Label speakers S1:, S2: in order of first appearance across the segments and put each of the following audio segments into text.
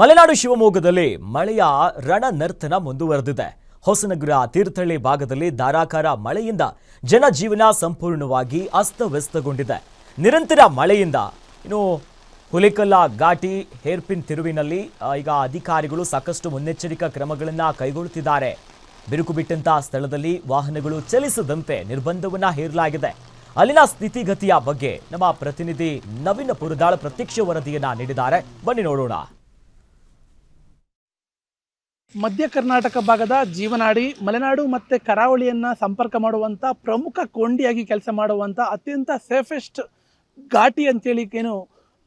S1: ಮಲೆನಾಡು ಶಿವಮೊಗ್ಗದಲ್ಲಿ ಮಳೆಯ ರಣನರ್ತನ ಮುಂದುವರೆದಿದೆ. ಹೊಸನಗರ ತೀರ್ಥಹಳ್ಳಿ ಭಾಗದಲ್ಲಿ ಧಾರಾಕಾರ ಮಳೆಯಿಂದ ಜನಜೀವನ ಸಂಪೂರ್ಣವಾಗಿ ಅಸ್ತವ್ಯಸ್ತಗೊಂಡಿದೆ. ನಿರಂತರ ಮಳೆಯಿಂದ ಇನ್ನು ಹುಲಿಕಲ್ಲ ಘಾಟಿ ಹೇರ್ಪಿನ್ ತಿರುವಿನಲ್ಲಿ ಈಗ ಅಧಿಕಾರಿಗಳು ಸಾಕಷ್ಟು ಮುನ್ನೆಚ್ಚರಿಕಾ ಕ್ರಮಗಳನ್ನು ಕೈಗೊಳ್ಳುತ್ತಿದ್ದಾರೆ. ಬಿರುಕು ಬಿಟ್ಟಂತಹ ಸ್ಥಳದಲ್ಲಿ ವಾಹನಗಳು ಚಲಿಸದಂತೆ ನಿರ್ಬಂಧವನ್ನ ಹೇರಲಾಗಿದೆ. ಅಲ್ಲಿನ ಸ್ಥಿತಿಗತಿಯ ಬಗ್ಗೆ ನಮ್ಮ ಪ್ರತಿನಿಧಿ ನವೀನ್ ಪುರದಾಳ್ ಪ್ರತ್ಯಕ್ಷ ವರದಿಯನ್ನ ನೀಡಿದ್ದಾರೆ. ಬನ್ನಿ ನೋಡೋಣ.
S2: ಮಧ್ಯ ಕರ್ನಾಟಕ ಭಾಗದ ಜೀವನಾಡಿ, ಮಲೆನಾಡು ಮತ್ತು ಕರಾವಳಿಯನ್ನು ಸಂಪರ್ಕ ಮಾಡುವಂಥ ಪ್ರಮುಖ ಕೊಂಡಿಯಾಗಿ ಕೆಲಸ ಮಾಡುವಂಥ ಅತ್ಯಂತ ಸೇಫೆಸ್ಟ್ ಘಾಟಿ ಅಂತೇಳಿಕೇನು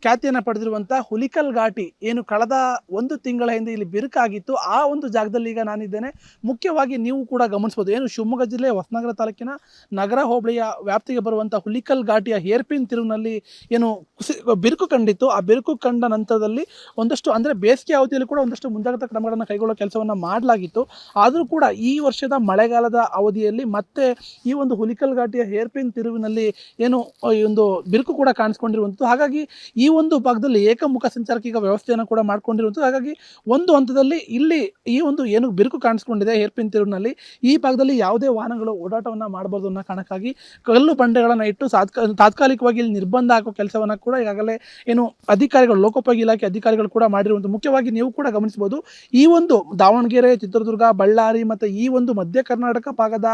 S2: ಖ್ಯಾತಿಯನ್ನು ಪಡೆದಿರುವಂಥ ಹುಲಿಕಲ್ ಘಾಟಿ ಏನು ಕಳೆದ ಒಂದು ತಿಂಗಳ ಹಿಂದೆ ಇಲ್ಲಿ ಬಿರುಕಾಗಿತ್ತು. ಆ ಒಂದು ಜಾಗದಲ್ಲಿ ಈಗ ನಾನಿದ್ದೇನೆ. ಮುಖ್ಯವಾಗಿ ನೀವು ಕೂಡ ಗಮನಿಸ್ಬೋದು. ಏನು ಶಿವಮೊಗ್ಗ ಜಿಲ್ಲೆ ಹೊಸನಗರ ತಾಲೂಕಿನ ನಗರ ಹೋಬಳಿಯ ವ್ಯಾಪ್ತಿಗೆ ಬರುವಂಥ ಹುಲಿಕಲ್ ಘಾಟಿಯ ಹೇರ್ಪಿನ್ ತಿರುವಿನಲ್ಲಿ ಏನು ಕುಸಿ, ಬಿರುಕು ಕಂಡಿತ್ತು. ಆ ಬಿರುಕು ಕಂಡ ನಂತರದಲ್ಲಿ ಒಂದಷ್ಟು ಅಂದರೆ ಬೇಸಿಗೆ ಅವಧಿಯಲ್ಲಿ ಕೂಡ ಒಂದಷ್ಟು ಮುಂಜಾಗ್ರತಾ ಕ್ರಮಗಳನ್ನು ಕೈಗೊಳ್ಳೋ ಕೆಲಸವನ್ನು ಮಾಡಲಾಗಿತ್ತು. ಆದರೂ ಕೂಡ ಈ ವರ್ಷದ ಮಳೆಗಾಲದ ಅವಧಿಯಲ್ಲಿ ಮತ್ತೆ ಈ ಒಂದು ಹುಲಿಕಲ್ ಘಾಟಿಯ ಹೇರ್ಪಿನ್ ತಿರುವಿನಲ್ಲಿ ಏನು ಈ ಒಂದು ಬಿರುಕು ಕೂಡ ಕಾಣಿಸ್ಕೊಂಡಿರುವಂಥದ್ದು ಹಾಗಾಗಿ ಈ ಒಂದು ಭಾಗದಲ್ಲಿ ಏಕಮುಖ ಸಂಚಾರಕ್ಕೆ ಈಗ ವ್ಯವಸ್ಥೆಯನ್ನು ಕೂಡ ಮಾಡ್ಕೊಂಡಿರುವಂಥದ್ದು. ಹಾಗಾಗಿ ಒಂದು ಹಂತದಲ್ಲಿ ಇಲ್ಲಿ ಈ ಒಂದು ಏನು ಬಿರುಕು ಕಾಣಿಸ್ಕೊಂಡಿದೆ ಹೇರ್ಪಿನ್ ತಿರುವಿನಲ್ಲಿ ಈ ಭಾಗದಲ್ಲಿ ಯಾವುದೇ ವಾಹನಗಳು ಓಡಾಟವನ್ನು ಮಾಡಬಾರ್ದು ಅನ್ನೋ ಕಾರಣಕ್ಕಾಗಿ ಕಲ್ಲು ಬಂಡೆಗಳನ್ನು ಇಟ್ಟು ತಾತ್ಕಾಲಿಕವಾಗಿ ಇಲ್ಲಿ ನಿರ್ಬಂಧ ಹಾಕೋ ಕೆಲಸವನ್ನು ಕೂಡ ಈಗಾಗಲೇ ಏನು ಅಧಿಕಾರಿಗಳು, ಲೋಕೋಪಯೋಗಿ ಇಲಾಖೆ ಅಧಿಕಾರಿಗಳು ಕೂಡ ಮಾಡಿರುವಂಥ ಮುಖ್ಯವಾಗಿ ನೀವು ಕೂಡ ಗಮನಿಸಬಹುದು, ಈ ಒಂದು ದಾವಣಗೆರೆ, ಚಿತ್ರದುರ್ಗ, ಬಳ್ಳಾರಿ ಮತ್ತು ಈ ಒಂದು ಮಧ್ಯ ಕರ್ನಾಟಕ ಭಾಗದ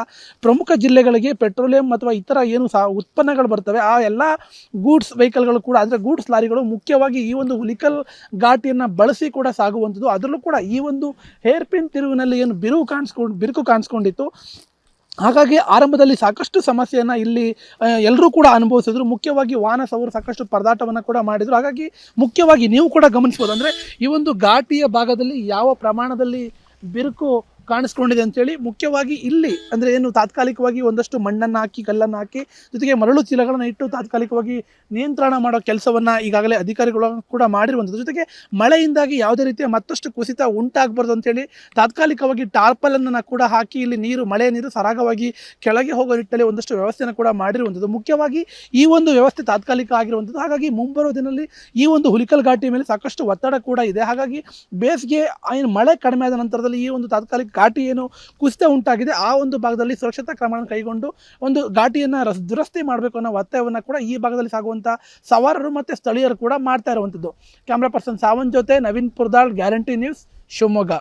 S2: ಪ್ರಮುಖ ಜಿಲ್ಲೆಗಳಿಗೆ ಪೆಟ್ರೋಲಿಯಂ ಅಥವಾ ಇತರ ಏನು ಉತ್ಪನ್ನಗಳು ಬರ್ತವೆ, ಆ ಎಲ್ಲ ಗೂಡ್ಸ್ ವೆಹಿಕಲ್ಗಳು ಕೂಡ, ಅಂದರೆ ಗೂಡ್ಸ್ ಲಾರಿಗಳು ಮುಖ್ಯವಾಗಿ ಈ ಒಂದು ಹುಲಿಕಲ್ ಘಾಟಿಯನ್ನು ಬಳಸಿ ಕೂಡ ಸಾಗುವಂಥದ್ದು. ಅದರಲ್ಲೂ ಕೂಡ ಈ ಒಂದು ಹೇರ್ ಪಿನ್ ತಿರುವಿನಲ್ಲಿ ಏನು ಬಿರುಕು ಕಾಣಿಸ್ಕೊಂಡು, ಬಿರುಕು ಕಾಣಿಸ್ಕೊಂಡಿತ್ತು. ಹಾಗಾಗಿ ಆರಂಭದಲ್ಲಿ ಸಾಕಷ್ಟು ಸಮಸ್ಯೆಯನ್ನು ಇಲ್ಲಿ ಎಲ್ಲರೂ ಕೂಡ ಅನುಭವಿಸಿದ್ರು. ಮುಖ್ಯವಾಗಿ ವಾಹನ ಸವರು ಸಾಕಷ್ಟು ಪರದಾಟವನ್ನು ಕೂಡ ಮಾಡಿದರು. ಹಾಗಾಗಿ ಮುಖ್ಯವಾಗಿ ನೀವು ಕೂಡ ಗಮನಿಸ್ಬೋದು. ಅಂದರೆ ಈ ಒಂದು ಘಾಟಿಯ ಭಾಗದಲ್ಲಿ ಯಾವ ಪ್ರಮಾಣದಲ್ಲಿ ಬಿರುಕು ಕಾಣಿಸ್ಕೊಂಡಿದೆ ಅಂತೇಳಿ ಮುಖ್ಯವಾಗಿ ಇಲ್ಲಿ ಅಂದರೆ ಏನು ತಾತ್ಕಾಲಿಕವಾಗಿ ಒಂದಷ್ಟು ಮಣ್ಣನ್ನು ಹಾಕಿ, ಕಲ್ಲನ್ನು ಹಾಕಿ, ಜೊತೆಗೆ ಮರಳು ಚೀಲಗಳನ್ನು ಇಟ್ಟು ತಾತ್ಕಾಲಿಕವಾಗಿ ನಿಯಂತ್ರಣ ಮಾಡೋ ಕೆಲಸವನ್ನು ಈಗಾಗಲೇ ಅಧಿಕಾರಿಗಳು ಕೂಡ ಮಾಡಿರುವಂಥದ್ದು. ಜೊತೆಗೆ ಮಳೆಯಿಂದಾಗಿ ಯಾವುದೇ ರೀತಿಯ ಮತ್ತಷ್ಟು ಕುಸಿತ ಉಂಟಾಗಬಾರ್ದು ಅಂತೇಳಿ ತಾತ್ಕಾಲಿಕವಾಗಿ ಟಾರ್ಪಲನ್ನು ಕೂಡ ಹಾಕಿ ಇಲ್ಲಿ ನೀರು, ಮಳೆ ನೀರು ಸರಾಗವಾಗಿ ಕೆಳಗೆ ಹೋಗೋ ನಿಟ್ಟಿನಲ್ಲಿ ಒಂದಷ್ಟು ವ್ಯವಸ್ಥೆಯನ್ನು ಕೂಡ ಮಾಡಿರುವಂಥದ್ದು. ಮುಖ್ಯವಾಗಿ ಈ ಒಂದು ವ್ಯವಸ್ಥೆ ತಾತ್ಕಾಲಿಕ ಆಗಿರುವಂಥದ್ದು. ಹಾಗಾಗಿ ಮುಂಬರುವ ದಿನದಲ್ಲಿ ಈ ಒಂದು ಹುಲಿಕಲ್ ಘಾಟಿ ಮೇಲೆ ಸಾಕಷ್ಟು ಒತ್ತಡ ಕೂಡ ಇದೆ. ಹಾಗಾಗಿ ಬೇಸಿಗೆ, ಏನು ಮಳೆ ಕಡಿಮೆ ನಂತರದಲ್ಲಿ ಈ ಒಂದು ತಾತ್ಕಾಲಿಕ ಘಾಟಿ ಏನು ಕುಸಿತ ಉಂಟಾಗಿದೆ, ಆ ಒಂದು ಭಾಗದಲ್ಲಿ ಸುರಕ್ಷತಾ ಕ್ರಮಗಳನ್ನು ಕೈಗೊಂಡು ಒಂದು ಘಾಟಿಯನ್ನು ರಸ್, ದುರಸ್ತಿ ಮಾಡಬೇಕು ಅನ್ನೋ ಒತ್ತಾಯವನ್ನು ಕೂಡ ಈ ಭಾಗದಲ್ಲಿ ಸಾಗುವಂಥ ಸವಾರರು ಮತ್ತು ಸ್ಥಳೀಯರು ಕೂಡ ಮಾಡ್ತಾ ಇರುವಂಥದ್ದು. ಕ್ಯಾಮ್ರಾ ಪರ್ಸನ್ ಸಾವನ್ ಜೊತೆ ನವೀನ್ ಪುರ್ದಾಳ್, ಗ್ಯಾರಂಟಿ ನ್ಯೂಸ್ ಶಿವಮೊಗ್ಗ.